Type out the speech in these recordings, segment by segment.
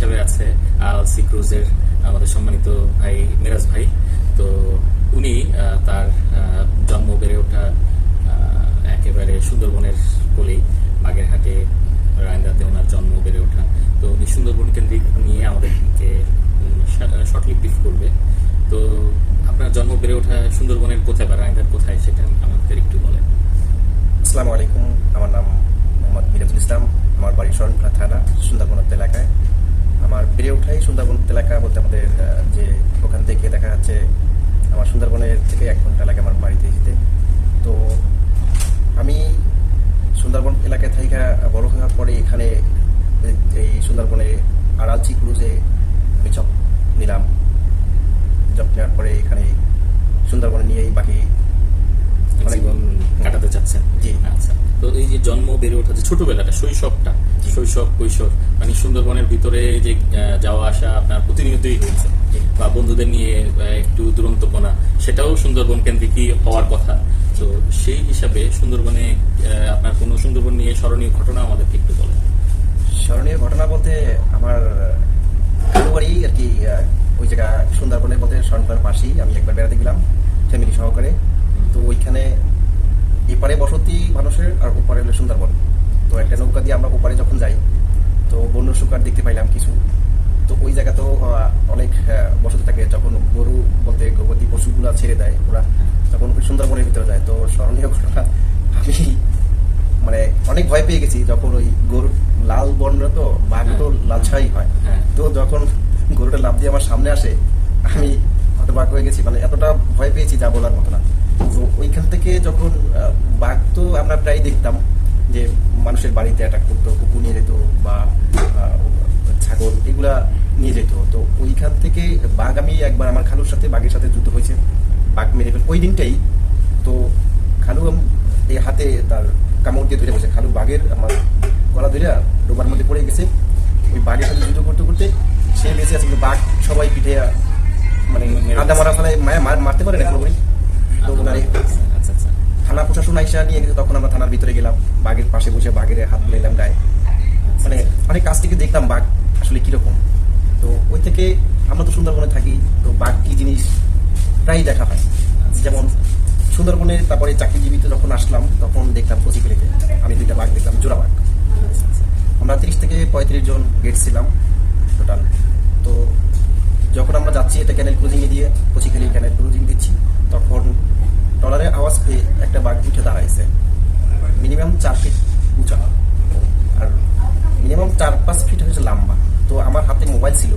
C ক্রুজের আমাদের সম্মানিত ভাই মিরাজ ভাই। তো উনি তার জন্ম বেড়ে ওঠা একেবারে সুন্দরবনের কোলেই, বাগেরহাটে, রায়ন্দাতে ওনার জন্ম বেড়ে ওঠা। তো উনি সুন্দরবন কেন্দ্রিক নিয়ে আমাদেরকে শর্টলি ব্রিফ করবে। তো আপনার জন্ম বেড়ে ওঠা সুন্দরবনের কোথায় বা রায়ন্দার কোথায় সেটা আমাদের একটু বলেন। আসসালামু আলাইকুম। আমার নাম মোহাম্মদ মিরাজুল ইসলাম। আমার বাড়ি শরণখোলা থানা, সুন্দরবন এলাকায়। আমার বেড়ে ওঠাই সুন্দরবন এলাকা বলতে আমাদের যে ওখান থেকে দেখা যাচ্ছে আমার সুন্দরবনের থেকে এক ঘণ্টা লাগে আমার বাড়িতে যেতে। তো আমি সুন্দরবন এলাকায় থেকে বড় হওয়ার পরে এখানে এই- সুন্দরবনে আড়ালচি ক্রুজে আমি জব নিলাম। জব নেওয়ার পরে এখানে সুন্দরবনে নিয়েই বাকি জীবন কাটাতে চাচ্ছেন। জি। আচ্ছা। তো এই যে জন্ম বেড়ে ওঠা যে ছোটবেলাটা শৈশবটা শৈশব কৈশোর মানে সুন্দরবনের ভিতরে যে যাওয়া আসা আপনার প্রতিনিয়তই হয়েছে বা বন্ধুদের নিয়ে একটু দুরন্তপনা সেটাও সুন্দরবন কেন্দ্রিকই হওয়ার কথা। তো সেই হিসাবে সুন্দরবনে আপনার কোনো সুন্দরবন নিয়ে স্মরণীয় ঘটনা আমাদেরকে একটু বলেন। স্মরণীয় ঘটনা বলতে আমার বাড়ি আর কি ওই জায়গা সুন্দরবনের বলতে শরণপার পাশেই আমি একবার বেড়াতে গেলাম ফ্যামিলি সহকারে। তো ওইখানে এপারে বসতি মানুষের আর ওপারে হলো সুন্দরবন। তো একটা নৌকা দিয়ে আমরা ওপারে যখন যাই তো বন্য শুকার দেখতে পাইলাম কিছু। তো ওই জায়গা তো অনেক বসতি থাকে। যখন গরু বলতে গবাদি পশুগুলা ছেড়ে দেয় ওরা তখন ওই সুন্দরবনের ভিতরে যায়। তো স্মরণীয় ঘটনা আমি মানে অনেক ভয় পেয়ে গেছি যখন ওই গরু লাল বর্ণ তো বাঘ তো লাল ছাই হয়। হ্যাঁ। তো যখন গরুটা লাভ দিয়ে আমার সামনে আসে আমি হতবাক হয়ে গেছি। মানে এতটা ভয় পেয়েছি যা বলার মতো না। তো ওইখান থেকে যখন বাঘ তো আমরা প্রায় দেখতাম যে মানুষের বাড়িতে অ্যাটাক করতো কুকুর নিয়ে যেত বা ছাগল এগুলা নিয়ে যেত। তো ওইখান থেকে বাঘ আমি একবার আমার খালুর সাথে বাঘের সাথে যুদ্ধ হয়েছে। বাঘ মেরে ফেল ওই দিনটাই তো খালু এই হাতে তার কামড় দিয়ে ধরে বসে। খালু বাঘের আমার গলা ধরে ডোবার মধ্যে পড়ে গেছে। ওই বাঘের সাথে যুদ্ধ করতে করতে সে বেঁচে আছে কিন্তু বাঘ সবাই পিঠে মানে আদা মারা ফেলায় মায়া মারতে পারে না পুরোপুরি তো ওনারে থানা প্রশাসন আইসা নিয়ে গেছে, তখন আমরা থানার ভিতরে গেলাম, বাঘের পাশে বসে বাঘের হাত মিলাইলাম গায়ে। মানে অনেক কাছ থেকে দেখতাম বাঘ আসলে কীরকম। তো ওই থেকে আমরা তো সুন্দরবনে থাকি, তো বাঘ কি জিনিস প্রায়ই দেখা হয়। যেমন সুন্দরবনে তারপরে চাকরিজীবীতে যখন আসলাম, তখন দেখলাম কচিকেলিতে আমি দুইটা বাঘ দেখলাম, জোড়া বাঘ। আমরা তিরিশ থেকে পঁয়ত্রিশ জন গেট ছিলাম টোটাল তো যখন আমরা যাচ্ছি, এটা ক্যানেল ক্রুজিংয়ে দিয়ে কচিখালি ক্যানেল ক্রুজিং দিচ্ছি, তখন টলারে আওয়াজ পেয়ে একটা বাঘ উঠে দাঁড়াইছে। মিনিমাম চার ফিট উঁচা। আর মিনিমাম চার, পাঁচ ফিট হচ্ছে লম্বা। তো আমার হাতে মোবাইল ছিল।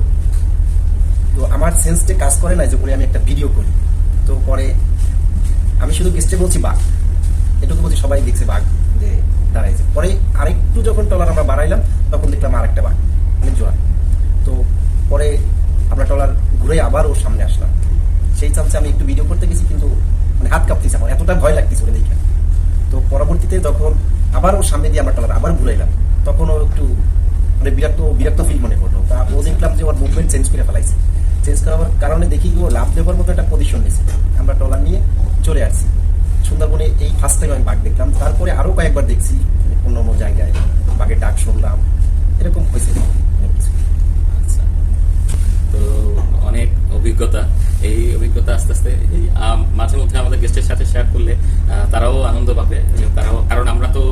তো আমার সেন্সটা কাজ করে না যে করে আমি একটা ভিডিও করি। তো পরে আমি শুধু গেস্টে বলছি বাঘ। এটুকু বলছি, সবাই দেখছে বাঘ যে দাঁড়াইছে। পরে আরেকটু যখন টলার আমরা বাড়াইলাম, তখন দেখলাম আরেকটা বাঘ। মানে জোয়ার তো পরে আমরা টলার ঘুরে আবার ওর সামনে আসলাম। সেই চান্সে আমি একটু ভিডিও করতে গেছি, কিন্তু মানে হাত কাঁপতেছে আমার, এতটা ভয় লাগতেছে ওটা দেখে। তো পরবর্তীতে যখন আবার ওর সামনে দিয়ে আমরা টলার আবার ঘুরাইলাম তখন ও একটু মানে বিরক্ত বিরক্ত ফিল মনে করল। তা ও দেখলাম যে ওর মুভমেন্ট চেঞ্জ করে ফেলাইছে। চেঞ্জ করার কারণে দেখি ও লাভ দেওয়ার মতো একটা পজিশন নিয়েছে। আমরা টলার নিয়ে চলে আসছি। সুন্দরবনে এই ফার্স্ট টাইম আমি বাঘ দেখলাম। তারপরে আরও কয়েকবার দেখছি অন্য অন্য জায়গায় বাঘের ডাক শুনলাম, এরকম হয়েছে অনেক কিছু। আচ্ছা তো অনেক অভিজ্ঞতা এই অভিজ্ঞতা আস্তে আস্তে মাঝে মধ্যে আমাদের গেস্টের সাথে শেয়ার করলে তারাও আনন্দ পাবে তারাও, কারণ আমরা তো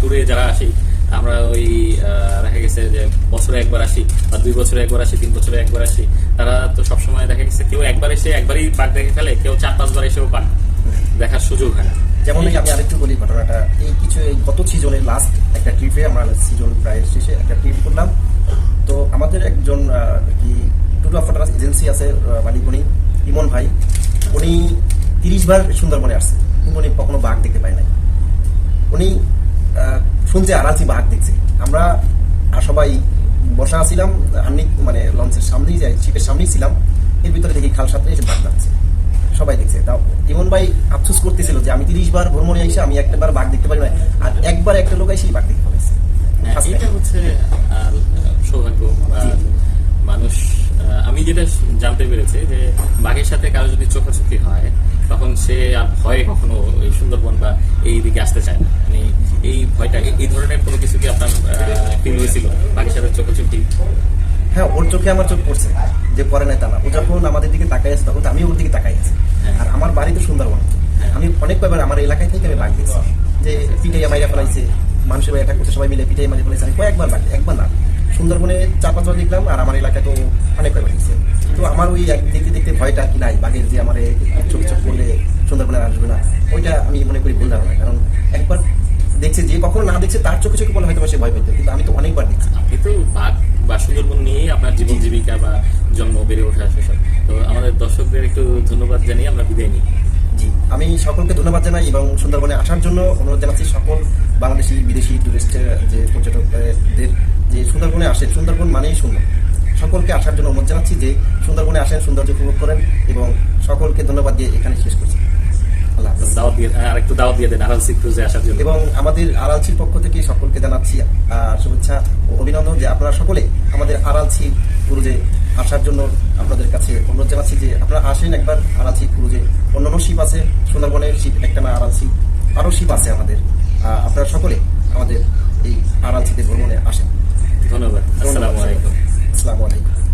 ট্যুরে যারা আসি, আমরা ওই দেখা গেছে যে বছরে একবার আসি বা দুই বছরে একবার আসি, তিন বছরে একবার আসি, তারা তো সবসময় দেখা গেছে কেউ একবার এসে একবারই বাঘ দেখে ফেলে, কেউ চার পাঁচবার এসেও পান দেখার সুযোগ হয় না। যেমন আমি আরেকটু বলি ঘটনাটা, এই কিছু, এই গত সিজনের লাস্ট একটা ট্রিপে আমরা সিজন প্রায় শেষে একটা ট্রিপ করলাম। তো আমাদের একজন কি ট্যুর অফ এজেন্সি আছে মালিক ইমন ভাই উনি তিরিশ বার সুন্দরবনে আসছে কিন্তু উনি কখনো বাঘ দেখতে পায় নাই। উনি শুনছে আরাচি বাঘ দেখছে। আমরা সবাই বসা ছিলাম হান্নি মানে লঞ্চের সামনেই যাই শিপের সামনেই ছিলাম। এর ভিতরে দেখি খাল সাথে এসে বাঘ যাচ্ছে সবাই দেখছে। তাও ইমন ভাই আফসোস করতেছিল যে আমি তিরিশ বার ভ্রমণে এসে আমি একটা বার বাঘ দেখতে পারি না আর একবার একটা লোক এসেই বাঘ দেখতে পারেছে হ্যাঁ, এটা হচ্ছে সৌভাগ্য। মানুষ আমি যেটা জানতে পেরেছে যে বাঘের সাথে কারও যদি চোখাচোখি হয় তখন সে আর ভয়ে কখনো এই সুন্দরবন বা এই দিকে আসতে চায় না। মানে এই ভয়টা এই- ধরনের কোনো কিছু কি আপনার ফিল হয়েছিল বাঘের সাথে চোখাচোখি? হ্যাঁ ওর চোখে আমার চোখ পড়ছে যে পরে নাই তা না। ও যখন আমাদের দিকে তাকাই আছে তখন তো আমি ওর দিকে তাকাই আছি। হ্যাঁ। আর আমার বাড়ি তো সুন্দরবন। হ্যাঁ। আমি অনেক কয়বার আমার এলাকায় থেকে আমি বাঘ দেখছি। যে পিটাইয়া মাইরা ফেলাইছে মানুষের অ্যাটাক করছে সবাই মিলে পিটাইয়া মাইরা ফেলাইছে। আমি কয়েকবার বাঘ একবার না। সুন্দরবনে চার পাঁচবার দেখলাম আর আমার এলাকায় তো অনেক দেখছি তো আমার ওই এক দেখতে দেখতে ভয়টা কি নাই বাঘের যে আমার চোখ চোখ করলে সুন্দরবনে আসবে না ওইটা আমি মনে করি ভুল ধারণা। কারণ একবার দেখছে যে কখনো না দেখছে তার চোখে চোখে বলে হয়তো সে ভয় পেতে কিন্তু আমি তো অনেকবার দেখছি। আপনি তো বাঘ বা সুন্দরবন নিয়েই আপনার জীবন জীবিকা বা জন্ম বেড়ে ওঠে ওঠা সেসব তো আমাদের দর্শকদের একটু ধন্যবাদ জানিয়ে আমরা বিদায় নিই। জি আমি সকলকে ধন্যবাদ জানাই এবং সুন্দরবনে আসার জন্য অনুরোধ জানাচ্ছি সকল বাংলাদেশি বিদেশি টুরিস্ট যে পর্যটকদের যে সুন্দরবনে আসেন সুন্দরবন মানেই সুন্দর। সকলকে আসার জন্য অনুরোধ জানাচ্ছি যে সুন্দরবনে আসেন সৌন্দর্য উপভোগ করেন এবং সকলকে ধন্যবাদ দিয়ে এখানে শেষ করছি। জন্য। এবং আমাদের আড়ালছির পক্ষ থেকে সকলকে জানাচ্ছি শুভেচ্ছা ও অভিনন্দন যে আপনারা সকলে আমাদের আড়ালছি ক্রুজে আসার জন্য আপনাদের কাছে অনুরোধ জানাচ্ছি যে আপনারা আসেন একবার আড়ালছি ক্রুজে অন্যান্য শিপ আছে সুন্দরবনের শিপ একটা না আড়ালছি আরও শিপ আছে আমাদের। আপনারা সকলে আমাদের এই আড়াল থেকে ভ্রমণে আসেন। ধন্যবাদ। আসসালামু আলাইকুম। আসসালামু আলাইকুম।